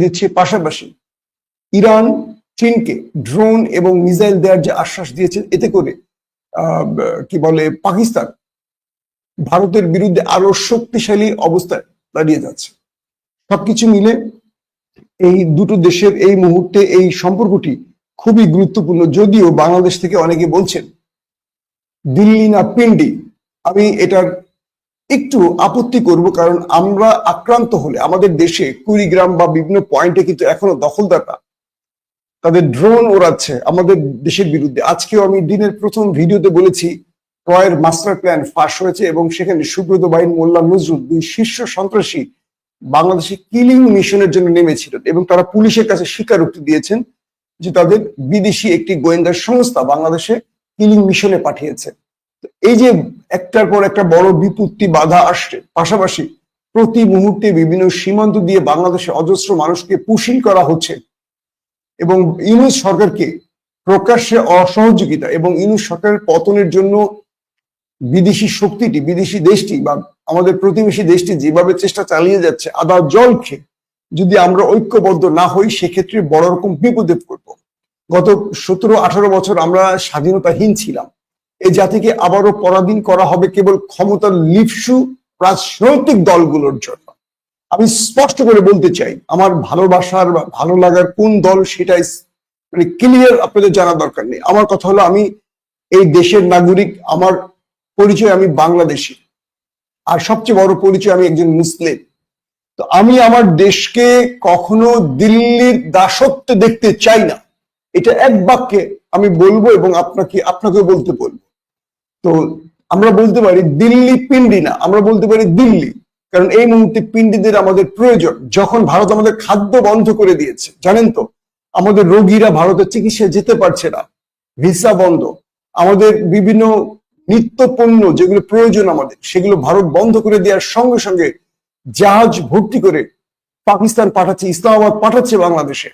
দিচ্ছে পাশাপাশি। ইরান, চীনকে ড্রোন এবং মিসাইল দেওয়ার যে আশ্বাস দিয়েছে, এতে করে কি বলে, পাকিস্তান ভারতের বিরুদ্ধে আরও শক্তিশালী অবস্থায় দাঁড়িয়ে যাচ্ছে। সবকিছু মিলে এই দুটো দেশের এই মুহূর্তে এই সম্পর্কটি খুবই গুরুত্বপূর্ণ। যদিও বাংলাদেশ থেকে অনেকে বলছেন, দিল্লি না, পিন্ডি। আমি এটার একটু আপত্তি করব, কারণ আমরা আক্রান্ত হলে, আমাদের দেশে কুড়িগ্রাম বা বিভিন্ন পয়েন্টে কিন্তু এখনও দখলদাররা তাদের ড্রোন ওড়াচ্ছে, আমাদের দেশের বিরুদ্ধে। আজকেও আমি দিনের প্রথম ভিডিওতে বলেছি, ট্রয়ের মাস্টার প্ল্যান ফাঁস হয়েছে এবং সেখানে সুব্রত বাইন মোল্লা নজরুল দুই শীর্ষ সন্ত্রাসী বাংলাদেশে কিলিং মিশনের জন্য নেমেছিলেন এবং তারা পুলিশের কাছে স্বীকারোক্তি দিয়েছেন যে তাদের বিদেশি একটি গোয়েন্দা সংস্থা বাংলাদেশে কিলিং মিশনে পাঠিয়েছে। এই যে একটার পর একটা বড় বিপত্তি বাধা আসছে, পাশাপাশি প্রতি মুহূর্তে বিভিন্ন সীমান্ত দিয়ে বাংলাদেশে অজস্র মানুষকে পুশিং করা হচ্ছে। এবং ইউনুস সরকারকে প্রকাশ্যে অসহযোগিতা এবং ইউনুস সরকারের পতনের জন্য বিদেশি শক্তিটি, বিদেশি দেশটি বা আমাদের প্রতিবেশী দেশটি যেভাবে চেষ্টা চালিয়ে যাচ্ছে, আদা জল খেয়ে যদি আমরা ঐক্যবদ্ধ না হই, সেক্ষেত্রে বড় রকম বিপদে পড়ব। গত সতেরো আঠারো বছর আমরা স্বাধীনতাহীন ছিলাম। এই জাতিকে আবারও পরাধীন করা হবে কেবল ক্ষমতার লিপসু রাজনৈতিক দলগুলোর জন্য। আমি স্পষ্ট করে বলতে চাই, আমার ভালোবাসার বা ভালো লাগার কোন দল সেটাই মানে ক্লিয়ার আপনাদের জানা দরকার নেই। আমার কথা হলো, আমি এই দেশের নাগরিক, আমার পরিচয় আমি বাংলাদেশি। আর সবচেয়ে বড় পরিচয় আমি একজন মুসলিম। তো আমি আমার দেশকে কখনো দিল্লির দাসত্ব দেখতে চাই না। এটা এক বাক্যে আমি বলব এবং আপনাকে আপনাকে বলতে বলব। তো আমরা বলতে পারি দিল্লি পিন্ডি না, আমরা বলতে পারি দিল্লি। কারণ এই মুহূর্তে পিন্ডিদের আমাদের প্রয়োজন। যখন ভারত আমাদের খাদ্য বন্ধ করে দিয়েছে, জানেন তো? আমাদের রোগীরা ভারতের চিকিৎসায় যেতে পারছে না। ভিসা বন্ধ। আমাদের বিভিন্ন নিত্য পণ্য যেগুলো প্রয়োজন আমাদের, সেগুলো ভারত বন্ধ করে দেওয়ার সঙ্গে সঙ্গে জাহাজ ভর্তি করে পাকিস্তান পাঠাচ্ছে, ইসলামাবাদ পাঠাচ্ছে বাংলাদেশে।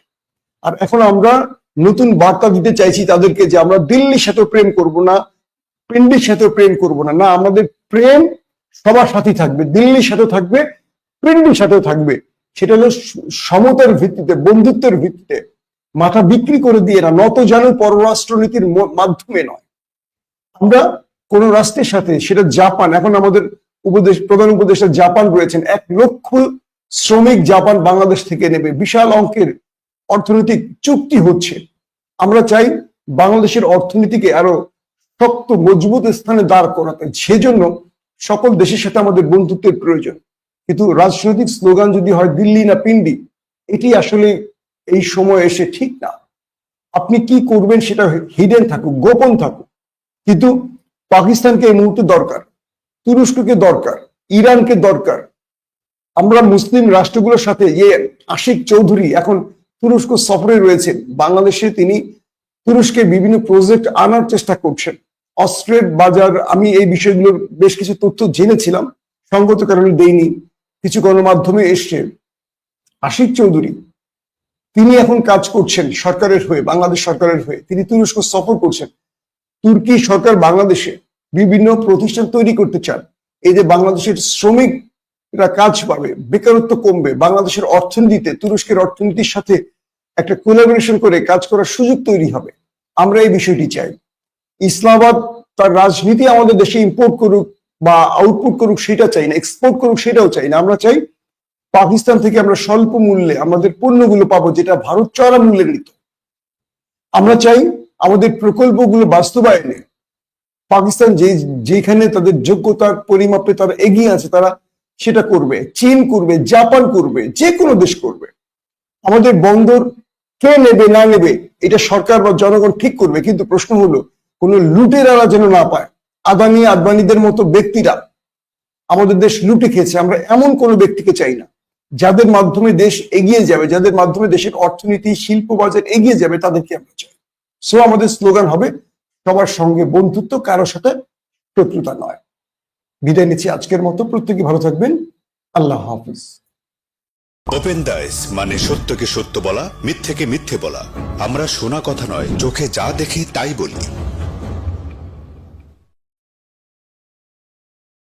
আর এখন আমরা নতুন বার্তা দিতে চাইছি তাদেরকে যে আমরা দিল্লির সাথে প্রেম করব না পিন্ডির সাথে প্রেম করব না। না, আমাদের প্রেম সবার সাথে থাকবে। দিল্লির সাথে থাকবে, পিন্ডির সাথেও থাকবে। সেটা হলো সমতার ভিত্তিতে, বন্ধুত্বের ভিত্তিতে। মাথা বিক্রি করে দিয়ে না, নত জানো পররাষ্ট্রনীতির মাধ্যমে নয়। আমরা কোন রাষ্ট্রের সাথে, সেটা জাপান, এখন আমাদের উপদেশ, প্রধান উপদেষ্টা জাপান রয়েছেন। এক লক্ষ শ্রমিক জাপান বাংলাদেশ থেকে নেবে। বিশাল অঙ্কের অর্থনৈতিক চুক্তি হচ্ছে। আমরা চাই বাংলাদেশের অর্থনীতিকে আরও শক্ত, মজবুত স্থানে দাঁড় করাতে। সেজন্য সকল দেশের সাথে আমাদের বন্ধুত্বের প্রয়োজন। কিন্তু রাজনৈতিক স্লোগান যদি হয় দিল্লি না পিন্ডি, এটি আসলে এই সময় এসে ঠিক না। আপনি কি করবেন সেটা হিডেন থাকুক, গোপন থাকুক। কিন্তু পাকিস্তানকে এই মুহূর্তে দরকার, তুরস্ককে দরকার, ইরানকে দরকার। আমরা মুসলিম রাষ্ট্রগুলোর সাথে ইয়ে আশিক চৌধুরী এখন তুরস্ক সফরে রয়েছেন। বাংলাদেশে তিনি তুরস্কের বিভিন্ন প্রজেক্ট আনার চেষ্টা করছেন। অস্ট্রের বাজার, আমি এই বিষয়গুলোর বেশ কিছু তথ্য জেনেছিলাম, সঙ্গত কারণে দেইনি, কিছু গণমাধ্যমে এসছে। আশিক চৌধুরী, তিনি এখন কাজ করছেন সরকারের হয়ে, বাংলাদেশ সরকারের হয়ে, তিনি তুরস্ক সফর করছেন। তুর্কি সরকার বাংলাদেশে বিভিন্ন প্রতিষ্ঠান তৈরি করতে চান। এই যে বাংলাদেশের শ্রমিকরা কাজ পাবে, বেকারত্ব কমবে, বাংলাদেশের অর্থনীতিতে, তুরস্কের অর্থনীতির সাথে একটা কোলাবোরেশন করে কাজ করার সুযোগ তৈরি হবে। আমরা এই বিষয়টি চাই। ইসলামাবাদ তার রাজনীতি আমাদের দেশে ইম্পোর্ট করুক বা আউটপুট করুক সেটা চাই না এক্সপোর্ট করুক সেটাও চাই না। আমরা চাই পাকিস্তান থেকে আমরা স্বল্প মূল্যে আমাদের পণ্যগুলো পাবো যেটা ভারত চড়া মূল্যে নিত আমরা চাই আমাদের প্রকল্পগুলো বাস্তবায়নে পাকিস্তান যে যেখানে তাদের যোগ্যতার পরিমাপে তারা এগিয়ে আছে, তারা সেটা করবে। চীন করবে, জাপান করবে যে কোনো দেশ করবে। আমাদের বন্দর কে নেবে, না নেবে, এটা সরকার বা জনগণ ঠিক করবে। কিন্তু প্রশ্ন হলো কোন লুটেরারা যেন না পায়। আদানি, আদবানিদের মতো ব্যক্তিরা আমাদের দেশ লুটে খেয়েছে। আমরা এমন কোনো ব্যক্তিকে চাই না। যাদের মাধ্যমে দেশ এগিয়ে যাবে, যাদের মাধ্যমে দেশের অর্থনীতি, শিল্প বাজার এগিয়ে যাবে, তাদেরকে আমরা চাই। সো আমাদের স্লোগান হবে, সবার সঙ্গে বন্ধুত্ব, কারও সাথে শত্রুতা নয়। বিদায় নিচ্ছি আজকের মতো। প্রত্যেকে ভালো থাকবেন। আল্লাহ হাফিজ। ওপেন দাইস মানে সত্যকে সত্য বলা, মিথ্যেকে মিথ্যে বলা। আমরা শোনা কথা নয়, চোখে যা দেখি তাই বলি।